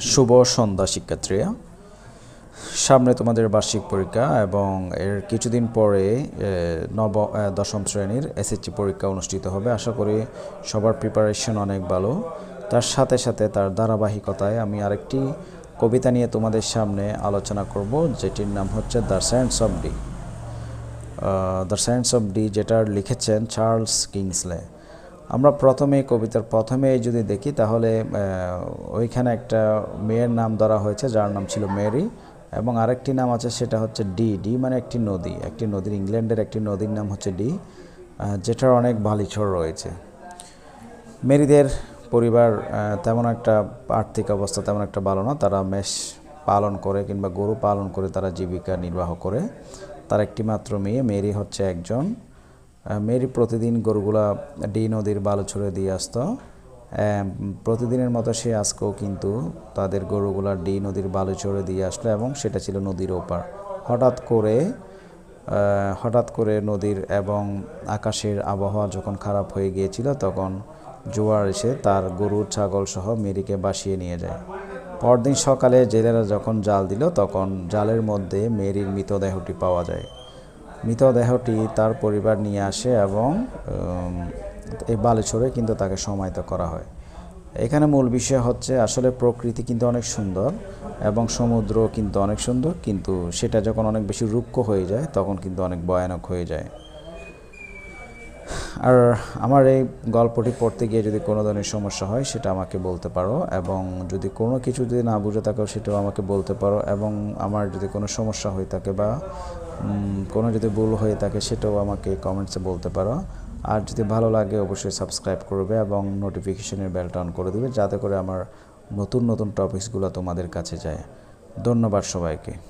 শুভ সন্ধ্যা, শিক্ষার্থীরা। সামনে তোমাদের বার্ষিক পরীক্ষা এবং এর কিছুদিন পরে নব দশম শ্রেণির এসএসসি পরীক্ষা অনুষ্ঠিত হবে। আশা করি সবার প্রিপারেশন অনেক ভালো। তার সাথে সাথে তার ধারাবাহিকতায় আমি আরেকটি কবিতা নিয়ে তোমাদের সামনে আলোচনা করব, যেটির নাম হচ্ছে the science of D. The science of D যেটা লিখেছেন চার্লস কিংসলে। আমরা প্রথমে কবিতার প্রথমে যদি দেখি, তাহলে ওইখানে একটা মেয়ের নাম ধরা হয়েছে, যার নাম ছিল মেরি, এবং আরেকটি নাম আছে, সেটা হচ্ছে ডি। ডি মানে একটি নদী। একটি নদীর ইংল্যান্ডের একটি নদীর নাম হচ্ছে ডি যেটার অনেক বালিছড় রয়েছে। মেরিদের পরিবার তেমন একটা আর্থিক অবস্থা তেমন একটা ভালো না। তারা মেষ পালন করে কিংবা গরু পালন করে, তারা জীবিকা নির্বাহ করে। তার একটি মাত্র মেয়ে, মেরি হচ্ছে একজন। মেরি প্রতিদিন গরুগুলা ডি নদীর বালু ছুড়ে দিয়ে আসতো। প্রতিদিনের মতো সে আজকেও কিন্তু তাদের গরুগুলা ডি নদীর বালু ছড়ে দিয়ে আসলো এবং সেটা ছিল নদীর ওপার। হঠাৎ করে হঠাৎ করে নদীর এবং আকাশের আবহাওয়া যখন খারাপ হয়ে গিয়েছিল তখন জোয়ার এসে তার গরু, ছাগল সহ মেরিকে বাসিয়ে নিয়ে যায়। পরদিন সকালে জেলেরা যখন জাল দিল তখন জালের মধ্যে মেরির মৃতদেহটি পাওয়া যায়। মৃতদেহটি তার পরিবার নিয়ে আসে এবং এই বালেশ্বরে কিন্তু তাকে সমাহিত করা হয়। এখানে মূল বিষয় হচ্ছে আসলে প্রকৃতি কিন্তু অনেক সুন্দর এবং সমুদ্র কিন্তু অনেক সুন্দর, কিন্তু সেটা যখন অনেক বেশি রুক্ষ হয়ে যায়, তখন কিন্তু অনেক ভয়ানক হয়ে যায়। আর আমার এই গল্পটি পড়তে গিয়ে যদি কোনো ধরনের সমস্যা হয়, সেটা আমাকে বলতে পারো এবং যদি কোনো কিছু যদি না বুঝে থাকো, সেটাও আমাকে বলতে পারো এবং আমার যদি কোনো সমস্যা হয়ে থাকে বা কোনো যদি ভুল হয়ে থাকে, সেটাও আমাকে কমেন্টসে বলতে পারো। আর যদি ভালো লাগে, অবশ্যই সাবস্ক্রাইব করবে এবং নোটিফিকেশনের বেলটা অন করে দেবে, যাতে করে আমার নতুন নতুন টপিকসগুলো তোমাদের কাছে যায়। ধন্যবাদ সবাইকে।